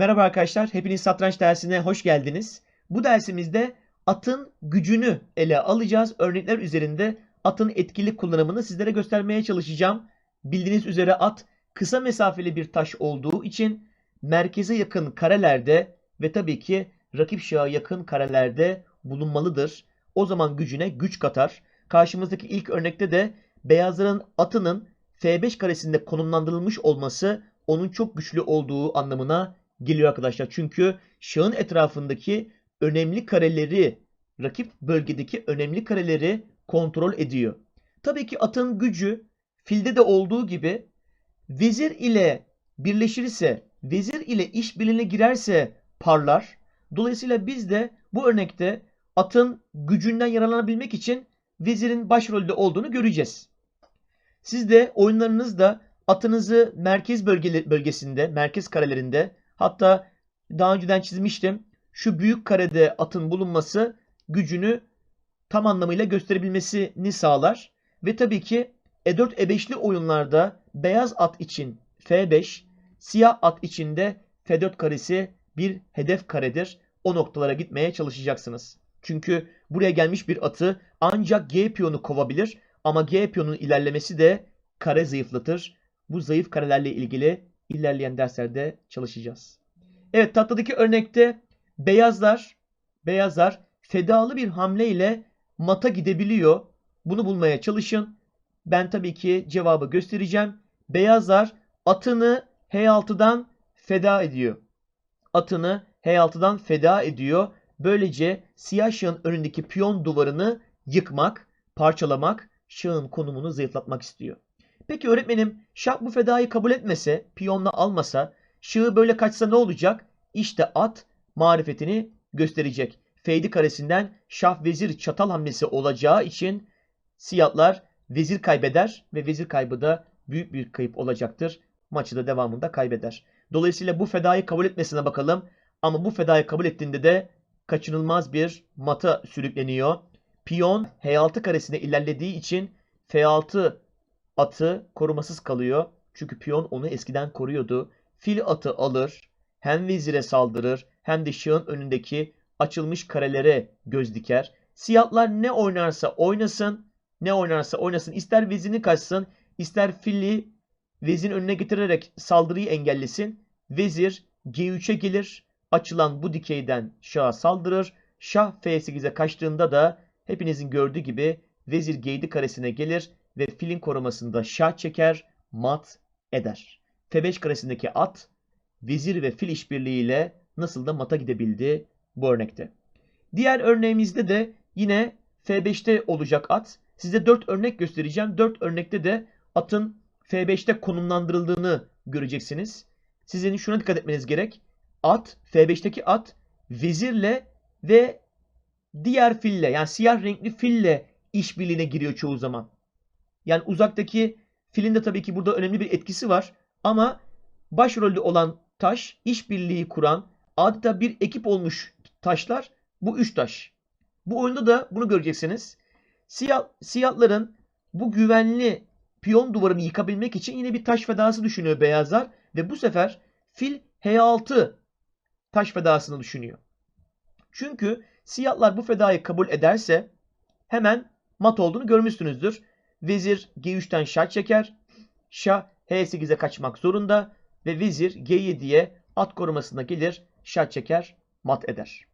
Merhaba arkadaşlar, hepiniz satranç dersine hoş geldiniz. Bu dersimizde atın gücünü ele alacağız. Örnekler üzerinde atın etkili kullanımını sizlere göstermeye çalışacağım. Bildiğiniz üzere at kısa mesafeli bir taş olduğu için merkeze yakın karelerde ve tabii ki rakip şaha yakın karelerde bulunmalıdır. O zaman gücüne güç katar. Karşımızdaki ilk örnekte de beyazların atının F5 karesinde konumlandırılmış olması onun çok güçlü olduğu anlamına geliyor arkadaşlar. Çünkü şahın etrafındaki önemli kareleri, rakip bölgedeki önemli kareleri kontrol ediyor. Tabii ki atın gücü filde de olduğu gibi vezir ile birleşirse, vezir ile işbirliğine girerse parlar. Dolayısıyla biz de bu örnekte atın gücünden yararlanabilmek için vezirin başrolde olduğunu göreceğiz. Siz de oyunlarınızda atınızı merkez bölgesinde, merkez karelerinde hatta daha önceden çizmiştim. Şu büyük karede atın bulunması gücünü tam anlamıyla gösterebilmesini sağlar. Ve tabii ki E4 E5'li oyunlarda beyaz at için F5, siyah at için de F4 karesi bir hedef karedir. O noktalara gitmeye çalışacaksınız. Çünkü buraya gelmiş bir atı ancak G piyonu kovabilir ama G piyonun ilerlemesi de kare zayıflatır. Bu zayıf karelerle ilgili ilerleyen derslerde çalışacağız. Evet tahtadaki örnekte beyazlar beyazlar fedalı bir hamle ile mata gidebiliyor. Bunu bulmaya çalışın. Ben tabii ki cevabı göstereceğim. Beyazlar atını H6'dan feda ediyor. Atını H6'dan feda ediyor. Böylece siyah şahın önündeki piyon duvarını yıkmak, parçalamak, şahın konumunu zayıflatmak istiyor. Peki öğretmenim şah bu fedayı kabul etmese, piyonla almasa, şahı böyle kaçsa ne olacak? İşte at marifetini gösterecek. Feydi karesinden şah vezir çatal hamlesi olacağı için siyahlar vezir kaybeder ve vezir kaybı da büyük bir kayıp olacaktır. Maçı da devamında kaybeder. Dolayısıyla bu fedayı kabul etmesine bakalım. Ama bu fedayı kabul ettiğinde de kaçınılmaz bir mata sürükleniyor. Piyon H6 karesine ilerlediği için F6 atı korumasız kalıyor. Çünkü piyon onu eskiden koruyordu. Fil atı alır, hem vezire saldırır hem de şahın önündeki açılmış karelere göz diker. Siyahlar ne oynarsa oynasın, ne oynarsa oynasın. İster vezini kaçsın, ister fili vezin önüne getirerek saldırıyı engellesin. Vezir G3'e gelir. Açılan bu dikeyden şaha saldırır. Şah F8'e kaçtığında da hepinizin gördüğü gibi vezir G7 karesine gelir ve filin korumasında şah çeker, mat eder. F5 karesindeki at vezir ve fil işbirliğiyle nasıl da mata gidebildi bu örnekte. Diğer örneğimizde de yine F5'te olacak at. Size 4 örnek göstereceğim. 4 örnekte de atın F5'te konumlandırıldığını göreceksiniz. Sizin şuna dikkat etmeniz gerek. At, F5'teki at vezirle ve diğer fille yani siyah renkli fille işbirliğine giriyor çoğu zaman. Yani uzaktaki filin de tabii ki burada önemli bir etkisi var. Ama başrolde olan taş, işbirliği kuran, adeta bir ekip olmuş taşlar bu üç taş. Bu oyunda da bunu göreceksiniz. Siyah, siyahların bu güvenli piyon duvarını yıkabilmek için yine bir taş fedası düşünüyor beyazlar. Ve bu sefer fil H6 taş fedasını düşünüyor. Çünkü siyahlar bu fedayı kabul ederse hemen mat olduğunu görmüşsünüzdür. Vezir G3'ten şah çeker. Şah H8'e kaçmak zorunda ve vezir G7'ye at korumasına gelir, şah çeker, mat eder.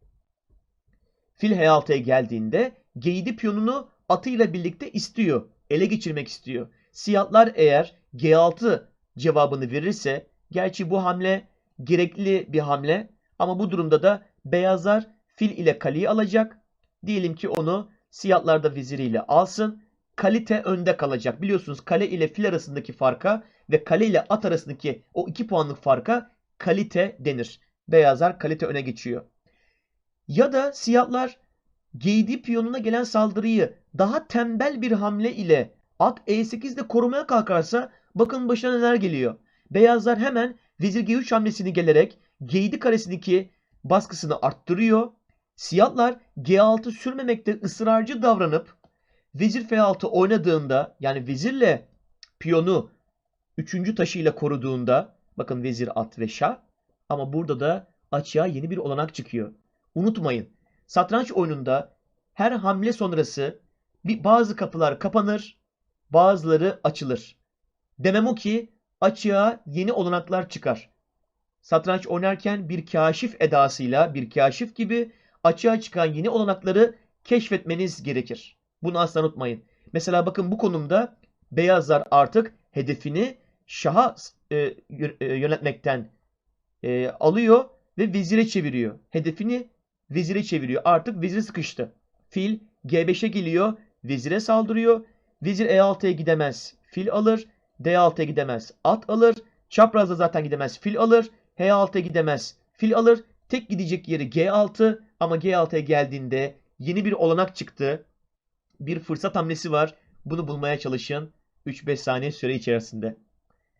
Fil H6'ya geldiğinde G7 piyonunu atıyla birlikte istiyor, ele geçirmek istiyor. Siyahlar eğer G6 cevabını verirse, gerçi bu hamle gerekli bir hamle ama bu durumda da beyazlar fil ile kaleyi alacak. Diyelim ki onu siyahlar da veziriyle alsın kalite önde kalacak. Biliyorsunuz kale ile fil arasındaki farka ve kale ile at arasındaki o 2 puanlık farka kalite denir. Beyazlar kalite öne geçiyor. Ya da siyahlar G7 piyonuna gelen saldırıyı daha tembel bir hamle ile at E8'de korumaya kalkarsa bakın başına neler geliyor. Beyazlar hemen vezir G3 hamlesini gelerek G7 karesindeki baskısını arttırıyor. Siyahlar G6 sürmemekte ısrarcı davranıp vezir F6 oynadığında yani vezirle piyonu üçüncü taşıyla koruduğunda bakın vezir at ve şah Ama burada da açığa yeni bir olanak çıkıyor. Unutmayın. Satranç oyununda her hamle sonrası bir bazı kapılar kapanır, bazıları açılır. Demem o ki açığa yeni olanaklar çıkar. Satranç oynarken bir kaşif edasıyla, bir kaşif gibi açığa çıkan yeni olanakları keşfetmeniz gerekir. Bunu asla unutmayın. Mesela bakın bu konumda beyazlar artık hedefini şaha e, yönetmekten e, alıyor ve vezire çeviriyor. Hedefini vezire çeviriyor. Artık vezir sıkıştı. Fil G5'e geliyor. Vezire saldırıyor. Vezir E6'ya gidemez. Fil alır. D6'ya gidemez. At alır. Çaprazda zaten gidemez. Fil alır. H6'ya gidemez. Fil alır. Tek gidecek yeri G6 ama G6'ya geldiğinde yeni bir olanak çıktı. Bir fırsat hamlesi var. Bunu bulmaya çalışın. 3-5 saniye süre içerisinde.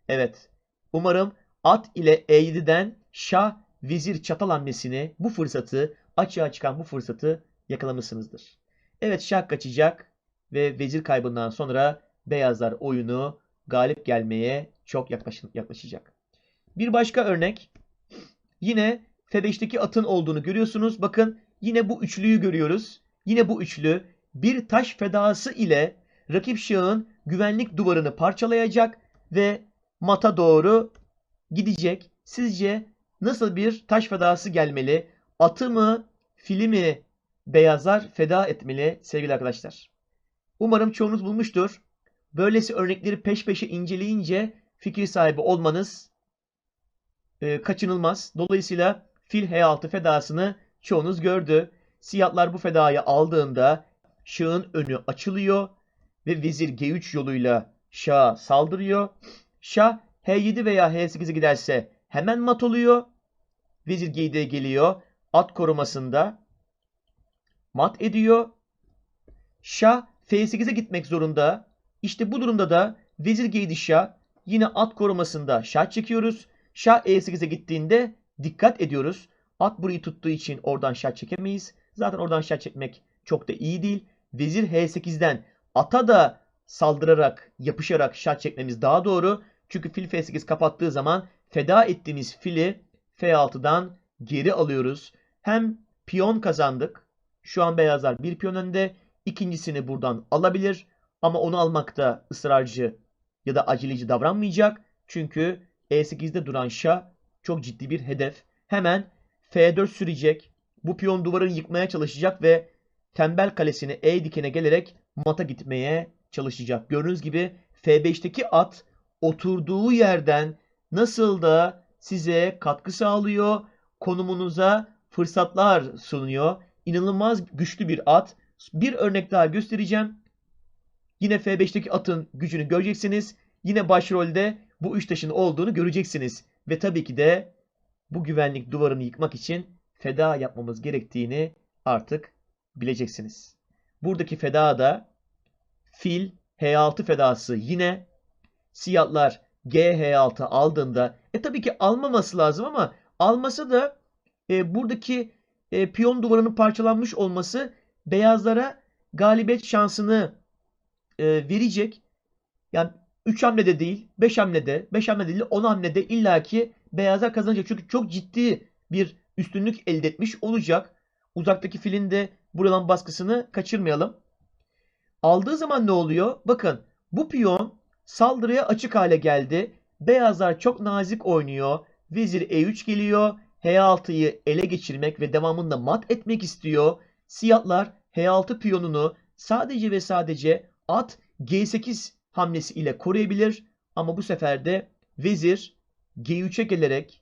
Evet. Umarım at ile E7'den şah vezir çatal hamlesini bu fırsatı açığa çıkan bu fırsatı yakalamışsınızdır. Evet şah kaçacak ve vezir kaybından sonra beyazlar oyunu galip gelmeye çok yaklaşacak. Bir başka örnek yine F5'teki atın olduğunu görüyorsunuz. Bakın yine bu üçlüyü görüyoruz. Yine bu üçlü bir taş fedası ile rakip şahın güvenlik duvarını parçalayacak ve mata doğru gidecek. Sizce nasıl bir taş fedası gelmeli? Atı mı, fili mi beyazlar feda etmeli sevgili arkadaşlar? Umarım çoğunuz bulmuştur. Böylesi örnekleri peş peşe inceleyince fikir sahibi olmanız e, kaçınılmaz. Dolayısıyla fil H6 fedasını çoğunuz gördü. Siyahlar bu fedayı aldığında şahın önü açılıyor ve vezir G3 yoluyla şaha saldırıyor. Şah H7 veya H8'e giderse hemen mat oluyor. Vezir G7'ye geliyor. At korumasında mat ediyor. Şah F8'e gitmek zorunda. İşte bu durumda da vezir G7 şah yine at korumasında şah çekiyoruz. Şah E8'e gittiğinde dikkat ediyoruz. At burayı tuttuğu için oradan şah çekemeyiz. Zaten oradan şah çekmek çok da iyi değil. Vezir H8'den ata da saldırarak, yapışarak şah çekmemiz daha doğru. Çünkü fil F8 kapattığı zaman feda ettiğimiz fili F6'dan geri alıyoruz. Hem piyon kazandık. Şu an beyazlar bir piyon önde. İkincisini buradan alabilir. Ama onu almakta ısrarcı ya da aceleci davranmayacak. Çünkü E8'de duran şah çok ciddi bir hedef. Hemen F4 sürecek. Bu piyon duvarını yıkmaya çalışacak ve tembel kalesini E dikene gelerek mata gitmeye çalışacak. Gördüğünüz gibi F5'teki at oturduğu yerden nasıl da size katkı sağlıyor, konumunuza fırsatlar sunuyor. İnanılmaz güçlü bir at. Bir örnek daha göstereceğim. Yine F5'teki atın gücünü göreceksiniz. Yine başrolde bu üç taşın olduğunu göreceksiniz. Ve tabii ki de bu güvenlik duvarını yıkmak için feda yapmamız gerektiğini artık bileceksiniz. Buradaki feda da fil H6 fedası yine siyahlar GH6 aldığında e tabii ki almaması lazım ama alması da e, buradaki e, piyon duvarının parçalanmış olması beyazlara galibiyet şansını e, verecek. Yani 3 hamlede değil, 5 hamlede, 5 hamlede değil, 10 hamlede illaki beyazlar kazanacak. Çünkü çok ciddi bir üstünlük elde etmiş olacak. Uzaktaki filin de buradan baskısını kaçırmayalım. Aldığı zaman ne oluyor? Bakın bu piyon saldırıya açık hale geldi. Beyazlar çok nazik oynuyor. Vezir E3 geliyor. H6'yı ele geçirmek ve devamında mat etmek istiyor. Siyahlar H6 piyonunu sadece ve sadece at G8 hamlesi ile koruyabilir. Ama bu sefer de vezir G3'e gelerek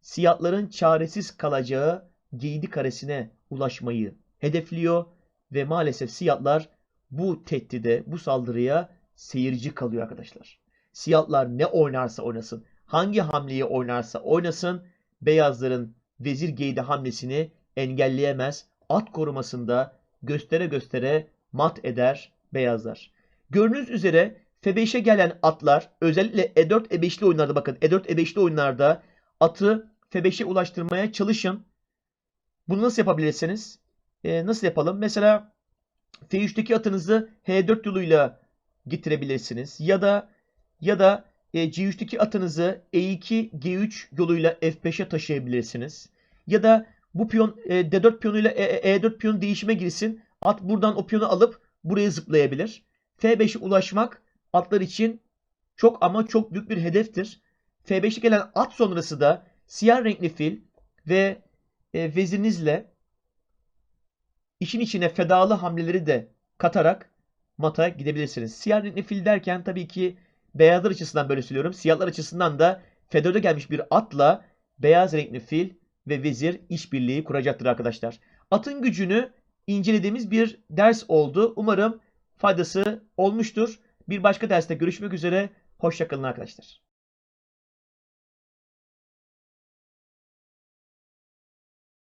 siyahların çaresiz kalacağı G7 karesine ulaşmayı hedefliyor. Ve maalesef siyahlar bu tehdide, bu saldırıya seyirci kalıyor arkadaşlar. Siyahlar ne oynarsa oynasın, hangi hamleyi oynarsa oynasın, beyazların vezir geydi hamlesini engelleyemez. At korumasında göstere göstere mat eder beyazlar. Gördüğünüz üzere F5'e gelen atlar özellikle E4 E5'li oyunlarda bakın E4 E5'li oyunlarda atı F5'e ulaştırmaya çalışın. Bunu nasıl yapabilirsiniz? Ee, nasıl yapalım? Mesela F3'teki atınızı H4 yoluyla getirebilirsiniz. Ya da ya da e, G3'teki atınızı E2, G3 yoluyla F5'e taşıyabilirsiniz. Ya da bu piyon e, D4 piyonuyla E- E- E4 piyonu değişime girsin. At buradan o piyonu alıp buraya zıplayabilir. F5'e ulaşmak atlar için çok ama çok büyük bir hedeftir. F5'e gelen at sonrası da siyah renkli fil ve e, vezirinizle işin içine fedalı hamleleri de katarak mata gidebilirsiniz. Siyah renkli fil derken tabii ki beyazlar açısından böyle söylüyorum. Siyahlar açısından da fedöre gelmiş bir atla beyaz renkli fil ve vezir işbirliği kuracaktır arkadaşlar. Atın gücünü incelediğimiz bir ders oldu. Umarım faydası olmuştur. Bir başka derste görüşmek üzere. Hoşçakalın arkadaşlar.